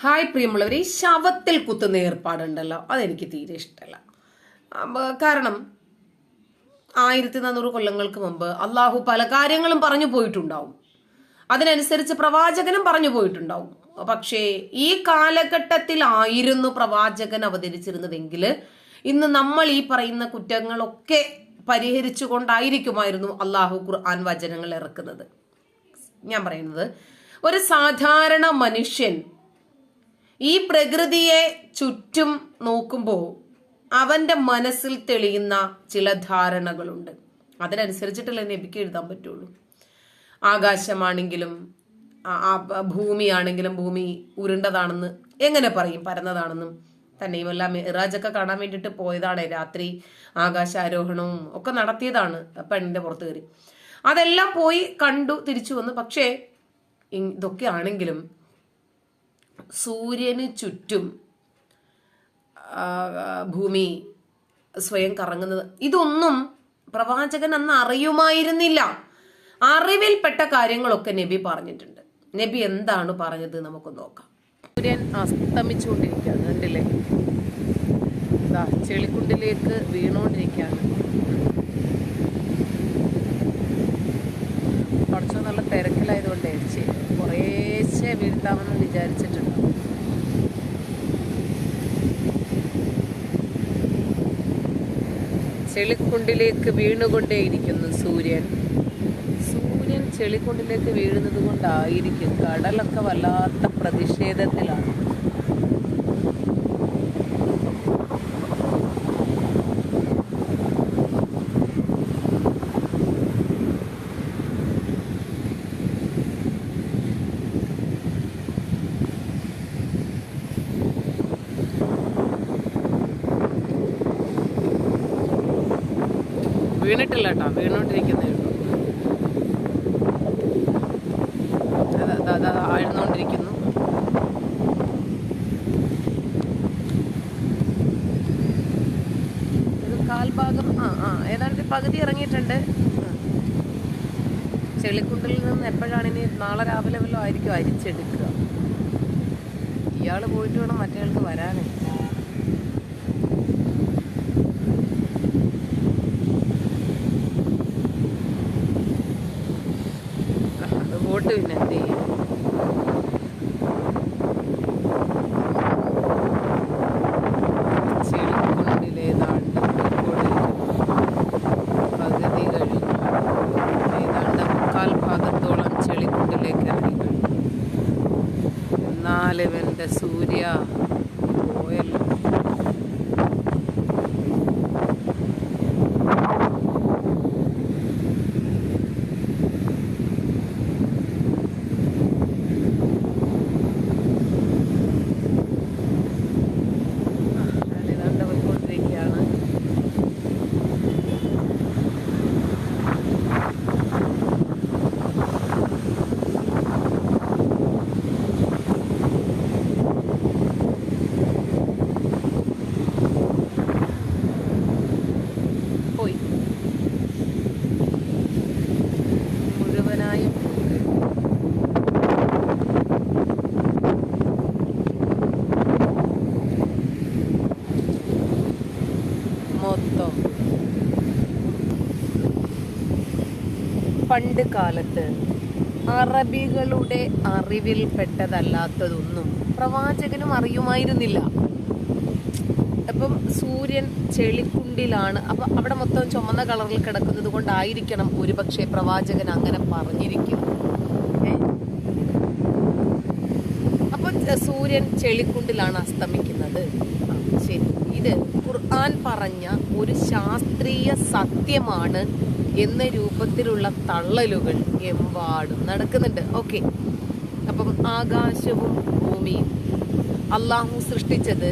Hi പ്രിയമുള്ളവർ ഈ ശവത്തിൽ കുത്തുന്ന ഏർപ്പാടുണ്ടല്ലോ. അതെനിക്ക് തീരെ ഇഷ്ടമല്ല. കാരണം ആയിരത്തി നാനൂറ് കൊല്ലങ്ങൾക്ക് മുമ്പ് അള്ളാഹു പല കാര്യങ്ങളും പറഞ്ഞു പോയിട്ടുണ്ടാവും. അതിനനുസരിച്ച് പ്രവാചകനും പറഞ്ഞു പോയിട്ടുണ്ടാവും. പക്ഷേ ഈ കാലഘട്ടത്തിലായിരുന്നു പ്രവാചകൻ അവതരിച്ചിരുന്നതെങ്കിൽ ഇന്ന് നമ്മൾ ഈ പറയുന്ന കുറ്റങ്ങളൊക്കെ പരിഹരിച്ചുകൊണ്ടായിരിക്കുമായിരുന്നു അള്ളാഹു ഖുർആൻ വചനങ്ങൾ ഇറക്കുന്നത്. ഞാൻ പറയുന്നത് ഒരു സാധാരണ മനുഷ്യൻ ഈ പ്രകൃതിയെ ചുറ്റും നോക്കുമ്പോൾ അവന്റെ മനസ്സിൽ തെളിയുന്ന ചില ധാരണകളുണ്ട്. അതിനനുസരിച്ചിട്ടല്ലേ നബിക്ക് എഴുതാൻ പറ്റുള്ളൂ. ആകാശമാണെങ്കിലും ഭൂമിയാണെങ്കിലും ഭൂമി ഉരുണ്ടതാണെന്ന് എങ്ങനെ പറയും? പരന്നതാണെന്നും. തന്നെയുമല്ല മിറാജൊക്കെ കാണാൻ വേണ്ടിയിട്ട് പോയതാണ്. രാത്രി ആകാശാരോഹണവും ഒക്കെ നടത്തിയതാണ് പെണ്ണിന്റെ പുറത്ത് കയറി. അതെല്ലാം പോയി കണ്ടു തിരിച്ചു വന്നു. പക്ഷേ ഇതൊക്കെ ആണെങ്കിലും സൂര്യന് ചുറ്റും ഭൂമി സ്വയം കറങ്ങുന്നത്. ഇതൊന്നും പ്രവാചകൻ അന്ന് അറിയുമായിരുന്നില്ല. അറിവിൽപ്പെട്ട കാര്യങ്ങളൊക്കെ നബി പറഞ്ഞിട്ടുണ്ട്. നബി എന്താണ് പറഞ്ഞത് നമുക്ക് നോക്കാം. സൂര്യൻ അസ്തമിച്ചുകൊണ്ടിരിക്കുകയാണ് ചെളിക്കുണ്ടിലേക്ക് വീണുകൊണ്ടിരിക്കുകയാണ്. തിരക്കിലായതുകൊണ്ടേ കുറേശ്ശെ വീഴ്ത്താമെന്ന് വിചാരിച്ചിട്ടുണ്ട്. ചെളിക്കുണ്ടിലേക്ക് വീണുകൊണ്ടേയിരിക്കുന്നു സൂര്യൻ. സൂര്യൻ ചെളിക്കുണ്ടിലേക്ക് വീഴുന്നത് കൊണ്ടായിരിക്കും കടലൊക്കെ വല്ലാത്ത പ്രതിഷേധത്തിലാണ്. വീണിട്ടില്ല കേട്ടോ വീണോണ്ടിരിക്കുന്നേ ഉള്ളൂ. കാൽഭാഗം ആ ആ ഏതാണ്ട് പകുതി ഇറങ്ങിയിട്ടുണ്ട്. ചെളിക്കുണ്ടിൽ നിന്ന് എപ്പോഴാണ് ഇനി നാളെ രാവിലെ വല്ലതും ആയിരിക്കും അരിച്ചെടുക്കുക. ഇയാൾ പോയിട്ട് വേണം മറ്റേയാൾക്ക് വരാനേ. അത് പോട്ട് പിന്നെ എന്ത് ചെയ്യും? സൂര്യ പോയല്ലോ ഏതാണ്ട് പോയിക്കൊണ്ടിരിക്കുകയാണ് പോയി മുഴുവനായും പോയി. മൊത്തം. പണ്ട് കാലത്ത് അറബികളുടെ അറിവിൽ പെട്ടതല്ലാത്തതൊന്നും പ്രവാചകനും അറിയുമായിരുന്നില്ല. അപ്പം സൂര്യൻ ചെളിക്കുണ്ടിലാണ്. അപ്പൊ അവിടെ മൊത്തം ചുമന്ന കളറിൽ കിടക്കുന്നത് കൊണ്ടായിരിക്കണം ഒരുപക്ഷെ പ്രവാചകൻ അങ്ങനെ പറഞ്ഞിരിക്കും? അപ്പൊ സൂര്യൻ ചെളിക്കുണ്ടിലാണ് അസ്തമിക്കുന്നത്. ശരി. ഖുർആൻ പറഞ്ഞ ഒരു ശാസ്ത്രീയ സത്യമാണ് എന്ന രൂപത്തിലുള്ള തള്ളലുകൾ എമ്പാടും നടക്കുന്നുണ്ട്. ഓക്കെ. അപ്പം ആകാശവും ഭൂമിയും. അള്ളാഹു സൃഷ്ടിച്ചത്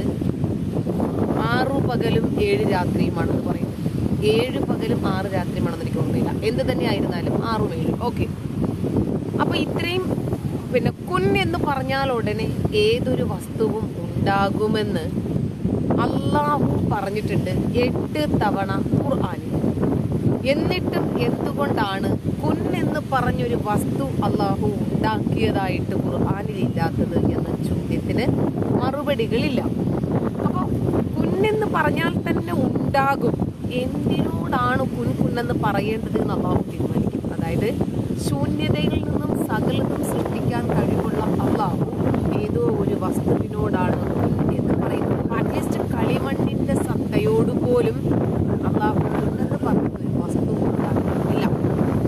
ആറു പകലും ഏഴ് രാത്രിയുമാണെന്ന് പറയുന്നത് ഏഴ് പകലും ആറ് രാത്രിയുമാണെന്ന് എനിക്ക് ഓർമ്മയില്ല. എന്ത് തന്നെ ആയിരുന്നാലും ആറും ഏഴും. ഓക്കെ. അപ്പൊ ഇത്രയും പിന്നെ കുൻ എന്ന് പറഞ്ഞാൽ ഉടനെ ഏതൊരു വസ്തുവും ഉണ്ടാകുമെന്ന് അള്ളാഹു പറഞ്ഞിട്ടുണ്ട് എട്ട് തവണ ഖുർആാനിൽ. എന്നിട്ടും എന്തുകൊണ്ടാണ് കുൻ എന്ന് പറഞ്ഞൊരു വസ്തു അള്ളാഹു ഉണ്ടാക്കിയതായിട്ട് ഖുർആാനിൽ ഇല്ലാത്തത് എന്ന ചോദ്യത്തിന് മറുപടികളില്ല. അപ്പോൾ കുന്നെന്ന് പറഞ്ഞാൽ തന്നെ ഉണ്ടാകും. എന്തിനോടാണ് കുൻ കുന്നെന്ന് പറയേണ്ടത് എന്ന് അള്ളാഹു തീരുമാനിക്കും. അതായത് ശൂന്യതയിൽ നിന്നും സകലതും സൃഷ്ടിക്കാൻ കഴിവുള്ള അള്ളാഹു ഏതോ ഒരു വസ്തുവിനോടാണ് അറ്റ്ലീസ്റ്റ് കളിമണ്ണിന്റെ സത്തയോട് പോലും അള്ളാഹു പറഞ്ഞ ഒരു വസ്തു ഉണ്ടാക്കുന്നില്ല.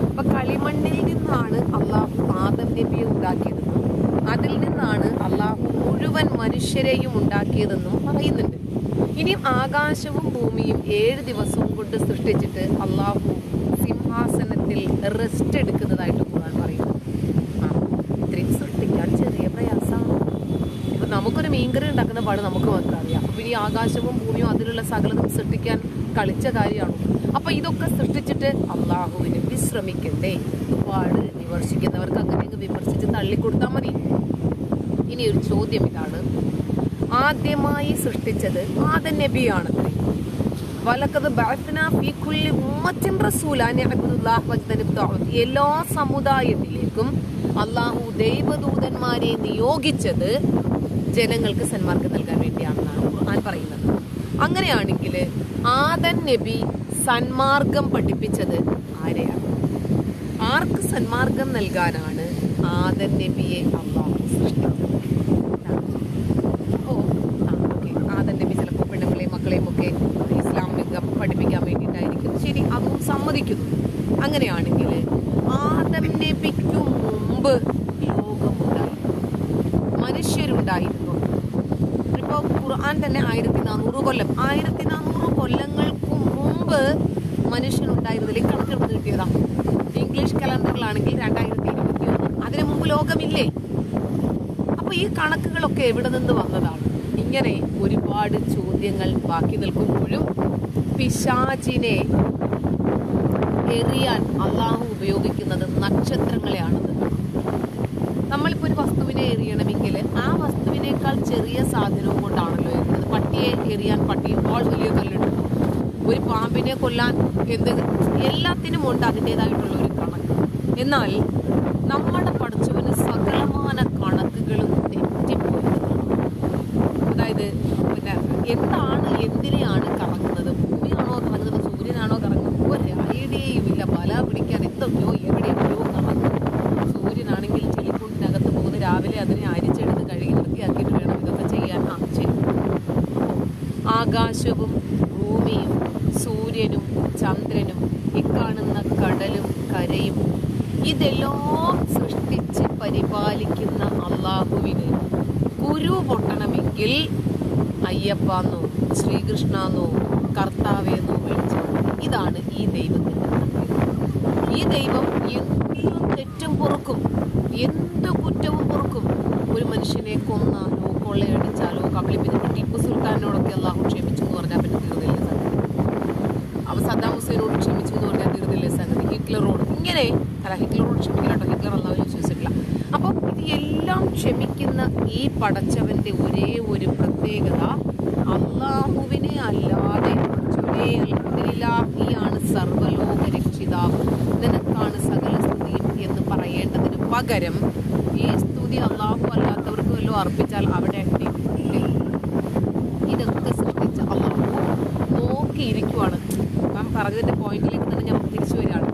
അപ്പൊ കളിമണ്ണിൽ നിന്നാണ് അള്ളാഹു ആദം നബിയെ ഉണ്ടാക്കിയതെന്നും അതിൽ നിന്നാണ് അള്ളാഹു മുഴുവൻ മനുഷ്യരെയും ഉണ്ടാക്കിയതെന്നും പറയുന്നുണ്ട്. ഇനിയും ആകാശവും ഭൂമിയും ഏഴ് ദിവസവും കൊണ്ട് സൃഷ്ടിച്ചിട്ട് അള്ളാഹു സിംഹാസനത്തിൽ റെസ്റ്റ് എടുക്കുന്നതായിട്ട് ഖുർആൻ പറയുന്നു ആ ഇത്രയും സൃഷ്ടിക്കാൻ ചെറിയ പ്രയാസമാണ് ഇപ്പൊ നമുക്കൊരു മീൻകറി ഉണ്ടാക്കുന്ന പാട് നമുക്ക് മാത്രം അറിയാം. അപ്പം ഇനി ആകാശവും ഭൂമിയും അതിലുള്ള സകലതും സൃഷ്ടിക്കാൻ കളിച്ച കാര്യമാണ്? അപ്പം ഇതൊക്കെ സൃഷ്ടിച്ചിട്ട് അള്ളാഹുവിന് വിശ്രമിക്കണ്ടേ? ഒരുപാട് വിമർശിക്കുന്നവർക്ക് അങ്ങനെ അങ്ങ് വിമർശിച്ച് തള്ളിക്കൊടുത്താൽ മതി. ഇനി ഒരു ചോദ്യം ഇതാണ്. ആദ്യമായി സൃഷ്ടിച്ചത് ആദ നബിയാണ് എല്ലാ സമുദായത്തിലേക്കും അള്ളാഹു ദൈവദൂതന്മാരെ നിയോഗിച്ചത് ജനങ്ങൾക്ക് സന്മാർഗം നൽകാൻ വേണ്ടിയാണെന്നാണ് ഖുർആൻ പറയുന്നത്. അങ്ങനെയാണെങ്കിൽ ആദൻ നബി സന്മാർഗം പഠിപ്പിച്ചത് ആരെയാണ്? ആർക്ക് സന്മാർഗം നൽകാനാണ് ആദൻ നബിയെ അള്ളാഹു സൃഷ്ടിച്ചത്? ഓ ആദൻ നബി ചിലപ്പോൾ പെണ്ണുങ്ങളെയും മക്കളെയും ഒക്കെ ഇസ്ലാമിക പഠിപ്പിക്കാൻ വേണ്ടിയിട്ടായിരിക്കും. ശരി അതും സമ്മതിക്കുന്നു. അങ്ങനെയാണെങ്കിൽ ആദം നബിക്കു മുമ്പ് ലോകമുണ്ടായിരുന്നു മനുഷ്യരുണ്ടായിരുന്നു ഇപ്പോൾ ഖുർആൻ തന്നെ ആയിരത്തി നാനൂറ് കൊല്ലം. ആയിരത്തി നാനൂറ് കൊല്ലങ്ങൾക്ക് മുമ്പ് മനുഷ്യനുണ്ടായിരുന്നില്ല. കണക്കെടുത്ത് കിട്ടിയതാ. ഇംഗ്ലീഷ് കലണ്ടറിലാണെങ്കിൽ രണ്ടായിരത്തി ഇരുപത്തി ഒന്ന് അതിനു മുമ്പ് ലോകമില്ലേ? അപ്പൊ ഈ കണക്കുകളൊക്കെ എവിടെ നിന്ന് വന്നതാണ്? ഇങ്ങനെ ഒരുപാട് ചോദ്യങ്ങൾ ബാക്കി നിൽക്കുമ്പോഴും പിശാചിനെ എറിയാൻ അള്ളാഹു ഉപയോഗിക്കുന്നത് നക്ഷത്രങ്ങളെയാണെന്ന് നമ്മളിപ്പോൾ ഒരു വസ്തുവിനെ എറിയണമെങ്കിൽ ആ വസ്തുവിനേക്കാൾ ചെറിയ സാധനവും കൊണ്ടാണല്ലോ എറിയാൻ പട്ടിയേക്കാൾ വലിയ കല്ലുണ്ട് ഒരു പാമ്പിനെ കൊല്ലാൻ എന്ത് എല്ലാത്തിനും ഉണ്ട് അതിന്റെതായിട്ടുള്ള ഒരു കണക്ക്. എന്നാൽ നമ്മുടെ പഠിച്ചവന് സകലമാന കണക്കുകളും തെറ്റിപ്പോയി. അതായത് പിന്നെ എന്താണ് എന്തിനെയാണ് കറങ്ങുന്നത്? ഭൂമിയാണോ കറങ്ങുന്നത്? സൂര്യനാണോ കറങ്ങുന്നത്? ഒരു ഐഡിയയും ഇല്ല. പല പിടിക്കാൻ എന്തൊക്കെയോ എവിടെയൊക്കെയോ കറങ്ങും. സൂര്യനാണെങ്കിൽ ചെളിക്കൂട്ടിനകത്ത് പോകുന്നത് രാവിലെ അതിനെ അരിച്ചെടുത്ത് കഴുകി വൃത്തിയാക്കിയിട്ട് വേണം ഇതൊക്കെ ചെയ്യാൻ ആ ശരി ആകാശവും ഭൂമിയും സൂര്യനും ചന്ദ്രനും ഈ കാണുന്ന കടലും കരയും ഇതെല്ലാം സൃഷ്ടിച്ച് പരിപാലിക്കുന്ന അള്ളാഹുവിന് കുരു പൊട്ടണമെങ്കിൽ അയ്യപ്പാന്നോ ശ്രീകൃഷ്ണന്നോ കർത്താവെന്നോ വിളിച്ചു ഇതാണ് ഈ ദൈവത്തിന്റെ ഈ ദൈവം എന്തും തെറ്റും പൊറുക്കും. എന്ത് കുറ്റവും പൊറുക്കും. ഒരു മനുഷ്യനെ കൊന്നാലോ കൊള്ളയടിച്ചാലോ കബളിപ്പിച്ചിട്ട് ടിപ്പു സുൽത്താനോടൊക്കെ അള്ളാഹു ക്ഷമിച്ചു എന്ന് പറഞ്ഞാൽ പിന്നെ തീർന്നില്ല സംഗതി. അവ സദ്ദാം ഹുസൈനോട് ക്ഷമിച്ചു എന്ന് പറഞ്ഞാൽ തീർന്നില്ലേ സംഗതി. ഹിറ്റ്ലറോട് ഇങ്ങനെ അല്ല ഹിറ്റ്ലറോട് ക്ഷമിക്കില്ല കേട്ടോ. ഹിറ്റ്ലർ അള്ളാഹു വിശ്വസിച്ചിട്ടില്ല. അപ്പം ഇത് എല്ലാം ക്ഷമിക്കുന്ന ഈ പടച്ചവന്റെ ഒരേ ഒരു പ്രത്യേകത അള്ളാഹുവിനെ അല്ലാതെ ാണ് സർവലോക സർവലോക രക്ഷിതാവ് നിനക്കാണ് സകല സ്തുതിയും എന്ന് പറയേണ്ടതിന് പകരം ഈ സ്തുതി അള്ളാഹു അല്ലാത്തവർക്ക് വല്ലതും അർപ്പിച്ചാൽ അവിടെ ഇതൊക്കെ സൃഷ്ടിച്ച അള്ളാഹു നോക്കിയിരിക്കുവാണ്. മാം പറഞ്ഞതിന്റെ പോയിന്റിലേക്ക് തന്നെ ഞാൻ തിരിച്ചു വരികയാണ്.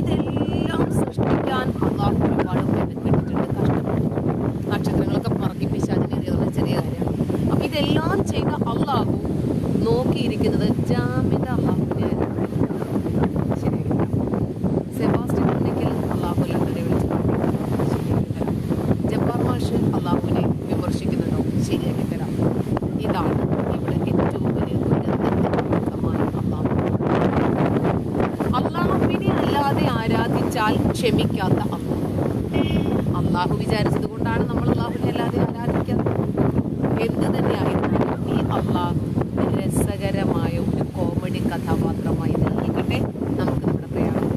ഇതെല്ലാം സൃഷ്ടിക്കാൻ അള്ളാഹു ഒരുപാട് മെനക്കെട്ടിട്ടുണ്ട്. കഷ്ടപ്പെട്ടിട്ടുണ്ട് നക്ഷത്രങ്ങളൊക്കെ പറക്കി പിശാചിനേറിയതാണ് ചെറിയ കാര്യമാണ്. അപ്പം ഇതെല്ലാം ചെയ്ത അള്ളാഹു നോക്കിയിരിക്കുന്നത് ജാമിത അള്ളാഹുവിനെ ശരിയാക്കില്ല സെബാസ്റ്റ്യൻ പുണ്യക്കൽ അള്ളാഹു ലണ്ടനെ വിളിച്ച് ശരിയാക്കി തരാം ജബ്ബാർ മാഷ് അള്ളാഹുവിനെ വിമർശിക്കുന്നുണ്ടോ ശരിയാക്കി തരാം ഇതാണ് ഇവിടെ ഏറ്റവും വലിയ ദുരന്തമായ അള്ളാഹു അള്ളാഹുവിനെ അല്ലാതെ ആരാധിച്ചാൽ ക്ഷമിക്കാത്ത അള്ളാഹു അള്ളാഹു വിചാരിച്ചത് കൊണ്ടാണ് നമ്മൾ അള്ളാഹുവിനെ അല്ലാതെ ആരാധിക്കാത്തത്. എന്ത് തന്നെയായിരുന്നാലും ഈ അള്ളാഹു രസകരമായ ഒരു കോമഡി കഥാപാത്രമായി നൽകിക്കട്ടെ. നമുക്ക് നമ്മുടെ പ്രയാണം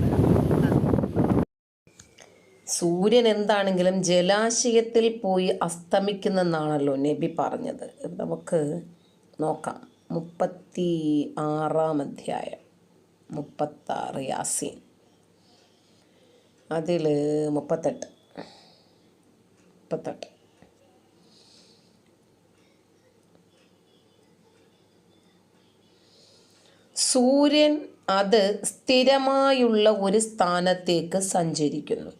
സൂര്യൻ എന്താണെങ്കിലും ജലാശയത്തിൽ പോയി അസ്തമിക്കുന്നെന്നാണല്ലോ നബി പറഞ്ഞത്. നമുക്ക് നോക്കാം. മുപ്പത്തി ആറാം അധ്യായം. മുപ്പത്താറ് യാസീൻ. അതിൽ മുപ്പത്തെട്ട്. മുപ്പത്തെട്ട്. സൂര്യൻ അത് സ്ഥിരമായുള്ള ഒരു സ്ഥാനത്തേക്ക് സഞ്ചരിക്കുന്നു.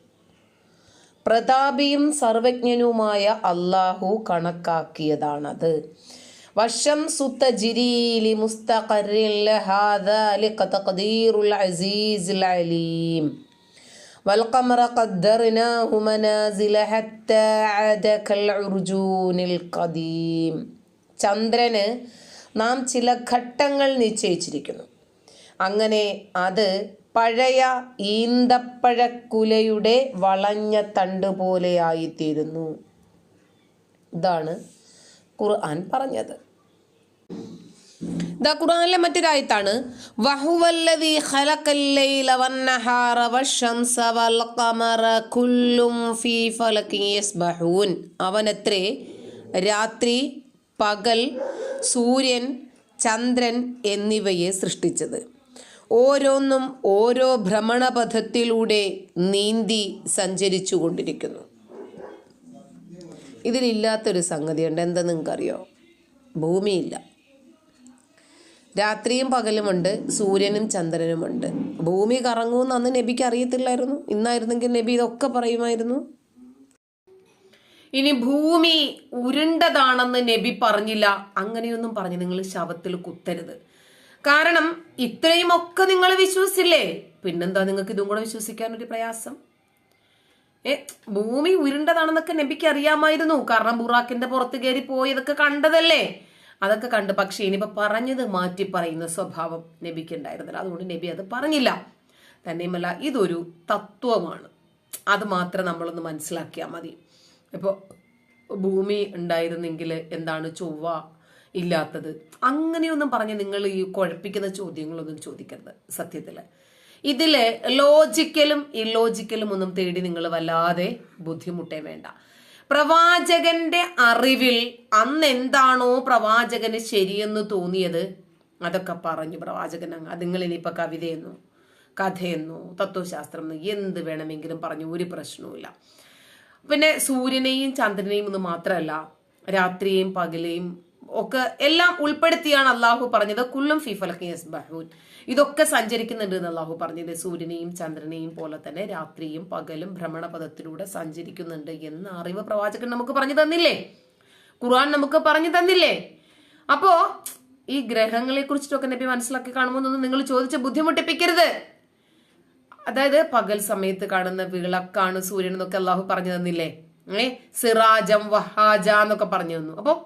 പ്രതാപിയും സർവജ്ഞനുമായ അള്ളാഹു കണക്കാക്കിയതാണത്. വശം സുത്ത ജിരീലി മുസ്തഖറിൽ അസീസുൽ അലീം. والقمر قدرناه منازل حتى عاد كالعرجون القديم ചന്ദ്രന് നാം ചില ഘട്ടങ്ങൾ നിശ്ചയിച്ചിരിക്കുന്നു അങ്ങനെ അത് പഴയ ഈന്തപ്പഴക്കുലയുടെ വളഞ്ഞ തണ്ട് പോലെയായിത്തീരുന്നു ഇതാണ് ഖുർആൻ പറഞ്ഞത് ദാ ഖുർആനിലെ മറ്റൊരായത്താണ് ഖലഖൽ ലൈല വൽ ഫീ യസ്ബഹൂൻ. അവനത്രേ രാത്രി പകൽ സൂര്യൻ ചന്ദ്രൻ എന്നിവയെ സൃഷ്ടിച്ചത്. ഓരോന്നും ഓരോ ഭ്രമണപഥത്തിലൂടെ നീന്തി സഞ്ചരിച്ചു കൊണ്ടിരിക്കുന്നു. ഇതിലില്ലാത്തൊരു സംഗതിയുണ്ട്. എന്താ നിങ്ങൾക്കറിയോ? ഭൂമിയില്ല. രാത്രിയും പകലുമുണ്ട് സൂര്യനും ചന്ദ്രനുമുണ്ട്. ഭൂമി കറങ്ങുമെന്ന് അന്ന് നബിക്ക് അറിയത്തില്ലായിരുന്നു. ഇന്നായിരുന്നെങ്കിൽ നബി ഇതൊക്കെ പറയുമായിരുന്നു. ഇനി ഭൂമി ഉരുണ്ടതാണെന്ന് നബി പറഞ്ഞില്ല. അങ്ങനെയൊന്നും പറഞ്ഞു നിങ്ങൾ ശവത്തിൽ കുത്തരുത്. കാരണം ഇത്രയും ഒക്കെ നിങ്ങൾ വിശ്വസിച്ചില്ലേ? പിന്നെന്താ നിങ്ങൾക്ക് ഇതും കൂടെ വിശ്വസിക്കാൻ ഒരു പ്രയാസം? ഏ ഭൂമി ഉരുണ്ടതാണെന്നൊക്കെ നബിക്ക് അറിയാമായിരുന്നു. കാരണം ബുറാക്കിന്റെ പുറത്ത് കയറി പോയതൊക്കെ കണ്ടതല്ലേ? അതൊക്കെ കണ്ട് പക്ഷെ ഇനിയിപ്പോ പറഞ്ഞത് മാറ്റി പറയുന്ന സ്വഭാവം നബിക്ക് ഉണ്ടായിരുന്നില്ല. അതുകൊണ്ട് നബി അത് പറഞ്ഞില്ല. തന്നെയുമല്ല ഇതൊരു തത്വമാണ്. അത് മാത്രം നമ്മളൊന്ന് മനസ്സിലാക്കിയാൽ മതി. ഇപ്പോൾ ഭൂമി ഉണ്ടായിരുന്നെങ്കിൽ എന്താണ് ചൊവ്വ ഇല്ലാത്തത്? അങ്ങനെയൊന്നും പറഞ്ഞ് നിങ്ങൾ ഈ കുഴപ്പിക്കുന്ന ചോദ്യങ്ങളൊന്നും ചോദിക്കരുത് സത്യത്തിൽ ഇതിൽ ലോജിക്കലും ഇല്ലോജിക്കലും ഒന്നും തേടി നിങ്ങൾ വല്ലാതെ ബുദ്ധിമുട്ടേ വേണ്ട. പ്രവാചകന്റെ അറിവിൽ അന്ന് എന്താണോ പ്രവാചകന് ശരിയെന്ന് തോന്നിയത്? അതൊക്കെ പറഞ്ഞു പ്രവാചകൻ അത് ഇനിയിപ്പോൾ കവിതയെന്നോ കഥയെന്നോ തത്വശാസ്ത്രം എന്നോ എന്ത് വേണമെങ്കിലും പറഞ്ഞു. ഒരു പ്രശ്നവുമില്ല. പിന്നെ സൂര്യനെയും ചന്ദ്രനെയും ഒന്ന് മാത്രമല്ല രാത്രിയെയും പകലെയും ഒക്കെ എല്ലാം ഉൾപ്പെടുത്തിയാണ് അള്ളാഹു പറഞ്ഞത്. കുല്ലും ഫിഫലക്ക് യസ്ബഹൂൻ. ഇതൊക്കെ സഞ്ചരിക്കുന്നുണ്ട് എന്ന് അള്ളാഹു പറഞ്ഞത് സൂര്യനെയും ചന്ദ്രനെയും പോലെ തന്നെ രാത്രിയും പകലും ഭ്രമണപഥത്തിലൂടെ സഞ്ചരിക്കുന്നുണ്ട് എന്ന അറിവ് പ്രവാചകൻ നമുക്ക് പറഞ്ഞു തന്നില്ലേ? ഖുർആൻ നമുക്ക് പറഞ്ഞു തന്നില്ലേ? അപ്പോ ഈ ഗ്രഹങ്ങളെ കുറിച്ചിട്ടൊക്കെ നബി മനസ്സിലാക്കി കാണുമ്പോൾ നിങ്ങൾ ചോദിച്ച ബുദ്ധിമുട്ടിപ്പിക്കരുത്. അതായത് പകൽ സമയത്ത് കാണുന്ന വിളക്കാണ് സൂര്യൻ എന്നൊക്കെ അള്ളാഹു പറഞ്ഞു തന്നില്ലേ? ഏ? സിറാജം വഹാജ എന്നൊക്കെ പറഞ്ഞു തന്നു. അപ്പൊ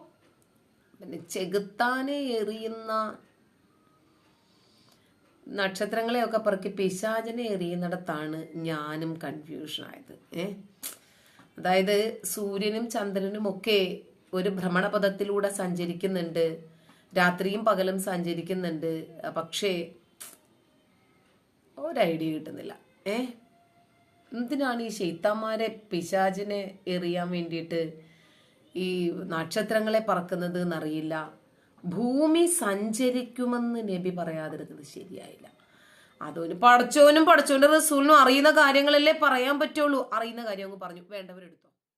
ചെകുത്താനെ എറിയുന്ന നക്ഷത്രങ്ങളെയൊക്കെ പറക്കി പിശാചനെ എറിയുന്നിടത്താണ് ഞാനും കൺഫ്യൂഷൻ ആയത്. ഏ? അതായത് സൂര്യനും ചന്ദ്രനും ഒക്കെ ഒരു ഭ്രമണപഥത്തിലൂടെ സഞ്ചരിക്കുന്നുണ്ട്. രാത്രിയും പകലും സഞ്ചരിക്കുന്നുണ്ട്. പക്ഷേ ഒരു ഐഡിയ കിട്ടുന്നില്ല. ഏ? എന്തിനാണ് ഈ ശൈത്താന്മാരെ പിശാചിനെ എറിയാൻ വേണ്ടിയിട്ട് ഈ നക്ഷത്രങ്ങളെ പറക്കുന്നത് എന്നറിയില്ല. ഭൂമി സഞ്ചരിക്കുമെന്ന് നബി പറയാതിരുന്നത് ശരിയായില്ല. അതൊരു പഠിച്ചവനും പഠിച്ചവന്റെ റസൂലിനും അറിയുന്ന കാര്യങ്ങളല്ലേ പറയാൻ പറ്റുള്ളൂ. അറിയുന്ന കാര്യം അങ്ങ് പറഞ്ഞു. വേണ്ടവരെടുത്തു.